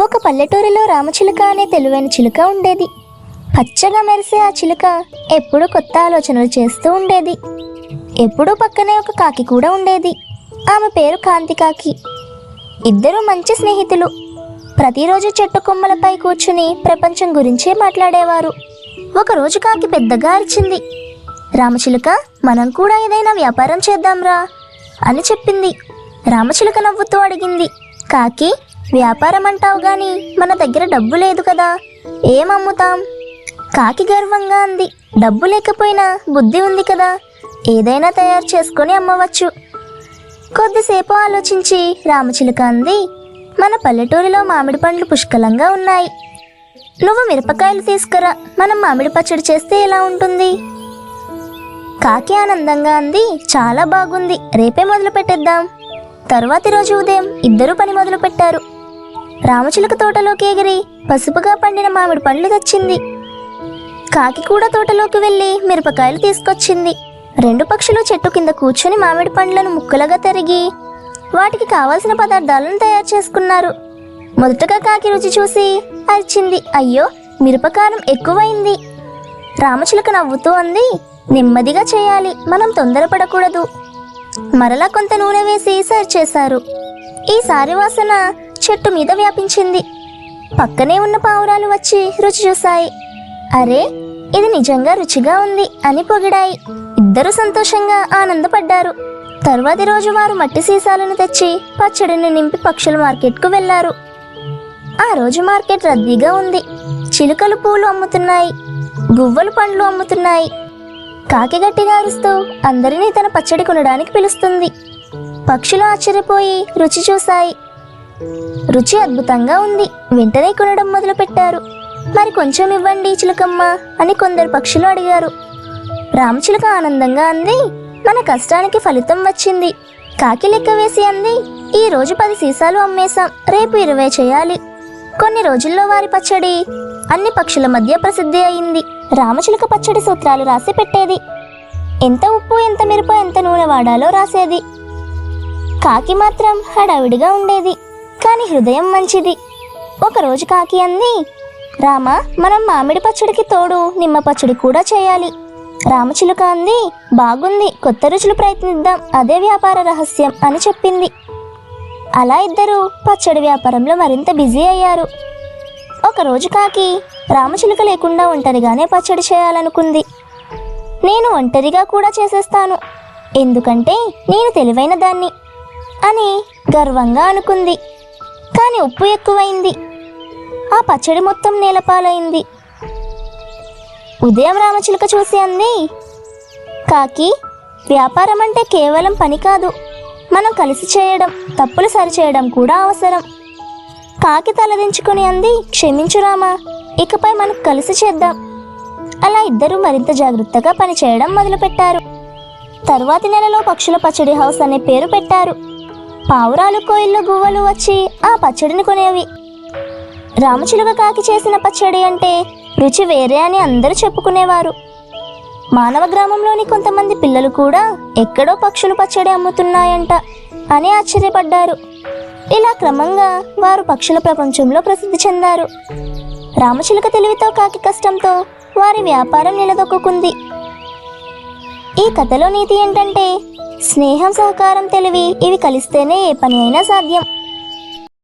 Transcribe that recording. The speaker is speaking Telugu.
ఒక పల్లెటూరిలో రామచిలుక అనే తెలివైన చిలుక ఉండేది. పచ్చగా మెరిసే ఆ చిలుక ఎప్పుడూ కొత్త ఆలోచనలు చేస్తూ ఉండేది. ఎప్పుడూ పక్కనే ఒక కాకి కూడా ఉండేది. ఆమె పేరు కాంతి కాకి. ఇద్దరూ మంచి స్నేహితులు. ప్రతిరోజు చెట్టు కొమ్మలపై కూర్చుని ప్రపంచం గురించే మాట్లాడేవారు. ఒకరోజు కాకి పెద్దగా అరిచింది. రామచిలుక మనం కూడా ఏదైనా వ్యాపారం చేద్దాంరా అని చెప్పింది. రామచిలుక నవ్వుతూ అడిగింది. కాకి వ్యాపారం అంటావు గాని మన దగ్గర డబ్బు లేదు కదా. ఏం అమ్ముతాం కాకి గర్వంగా అంది. డబ్బు లేకపోయినా బుద్ధి ఉంది కదా. ఏదైనా తయారు చేసుకొని అమ్మవచ్చు. కొద్దిసేపు ఆలోచించి రామచిలుక అంది. మన పల్లెటూరిలో మామిడి పండ్లు పుష్కలంగా ఉన్నాయి. నువ్వు మిరపకాయలు తీసుకురా. మనం మామిడి పచ్చడి చేస్తే ఎలా ఉంటుంది? కాకి ఆనందంగా అంది. చాలా బాగుంది. రేపే మొదలు పెట్టేద్దాం తరువాతి రోజు ఉదయం ఇద్దరూ పని మొదలు పెట్టారు రామచిలుక తోటలోకి ఎగిరి పసుపుగా పండిన మామిడి పండ్లు తెచ్చింది. కాకి కూడా తోటలోకి వెళ్ళి మిరపకాయలు తీసుకొచ్చింది. రెండు పక్షులు చెట్టు కింద కూర్చొని మామిడి పండ్లను ముక్కలుగా తరిగి వాటికి కావలసిన పదార్థాలను తయారు చేసుకున్నారు. మొదటగా కాకి రుచి చూసి అరిచింది అయ్యో మిరపకారం ఎక్కువైంది. రామచిలుక నవ్వుతూ అంది నెమ్మదిగా చేయాలి మనం తొందరపడకూడదు. మరలా కొంత నూనె వేసి సర్వ్ చేశారు. ఈసారి వాసన చెట్టు మీద వ్యాపించింది. పక్కనే ఉన్న పావురాలు వచ్చి రుచి చూశాయి. అరే ఇది నిజంగా రుచిగా ఉంది అని పొగిడాయి. ఇద్దరు సంతోషంగా ఆనందపడ్డారు. తర్వాతి రోజు వారు మట్టి సీసాలను తెచ్చి పచ్చడిని నింపి పక్షుల మార్కెట్కు వెళ్ళారు ఆ రోజు మార్కెట్ రద్దీగా ఉంది. చిలుకలు పూలు అమ్ముతున్నాయి. గువ్వలు పండ్లు అమ్ముతున్నాయి. కాకి గట్టిగా అరుస్తూ అందరినీ తన పచ్చడి కొనడానికి పిలుస్తుంది. పక్షులు ఆశ్చర్యపోయి రుచి చూశాయి. రుచి అద్భుతంగా ఉంది. వెంటనే కొనడం మొదలుపెట్టారు. మరి కొంచెం ఇవ్వండి చిలకమ్మ అని కొందరు పక్షులు అడిగారు. రామచిలుక ఆనందంగా అంది మన కష్టానికి ఫలితం వచ్చింది. కాకి లెక్క వేసి అంది ఈ రోజు పది సీసాలు అమ్మేశాం రేపు ఇరవై చేయాలి. కొన్ని రోజుల్లో వారి పచ్చడి. అన్ని పక్షుల మధ్య ప్రసిద్ధి అయింది. రామచిలుక పచ్చడి సూత్రాలు రాసి పెట్టేది. ఎంత ఉప్పు ఎంత మిరప ఎంత నూనె వాడాలో రాసేది. కాకి మాత్రం హడావిడిగా ఉండేది. కానీ హృదయం మంచిది. ఒకరోజు కాకి అంది రామ మనం మామిడి పచ్చడికి తోడు నిమ్మ పచ్చడి కూడా చేయాలి. రామచిలుక అంది బాగుంది కొత్త రుచులు ప్రయత్నిద్దాం అదే వ్యాపార రహస్యం అని చెప్పింది. అలా ఇద్దరు పచ్చడి వ్యాపారంలో మరింత బిజీ అయ్యారు. ఒకరోజు కాకి రామచిలుక లేకుండా ఒంటరిగానే పచ్చడి చేయాలనుకుంది. నేను ఒంటరిగా కూడా చేసేస్తాను ఎందుకంటే నేను తెలివైన దాన్ని అని గర్వంగా అనుకుంది. కానీ ఉప్పు ఎక్కువైంది. ఆ పచ్చడి మొత్తం నేలపాలైంది. ఉదయం రామచిలుక చూసి అంది కాకి వ్యాపారం అంటే కేవలం పని కాదు. మనం కలిసి చేయడం తప్పులు సరిచేయడం కూడా అవసరం. కాకి తలదించుకుని అంది క్షమించు రామా ఇకపై మనం కలిసి చేద్దాం. అలా ఇద్దరు మరింత జాగ్రత్తగా పనిచేయడం మొదలుపెట్టారు. తర్వాతి నెలలో పక్షుల పచ్చడి హౌస్ అనే పేరు పెట్టారు. పావురాలు కోయిళ్ళు గువ్వలు వచ్చి ఆ పచ్చడిని కొనేవి. రామచిలుక కాకి చేసిన పచ్చడి అంటే రుచి వేరే అని అందరూ చెప్పుకునేవారు. మానవ గ్రామంలోని కొంతమంది పిల్లలు కూడా ఎక్కడో పక్షులు పచ్చడి అమ్ముతున్నాయంట అని ఆశ్చర్యపడ్డారు. ఇలా క్రమంగా వారు పక్షుల ప్రపంచంలో ప్రసిద్ధి చెందారు. రామచిలుక తెలివితో కాకి కష్టంతో వారి వ్యాపారం నిలదొక్కుంది ఈ కథలో నీతి ఏంటంటే స్నేహం సహకారం తెలివి ఇవి కలిస్తేనే ఏ పని అయినా సాధ్యం.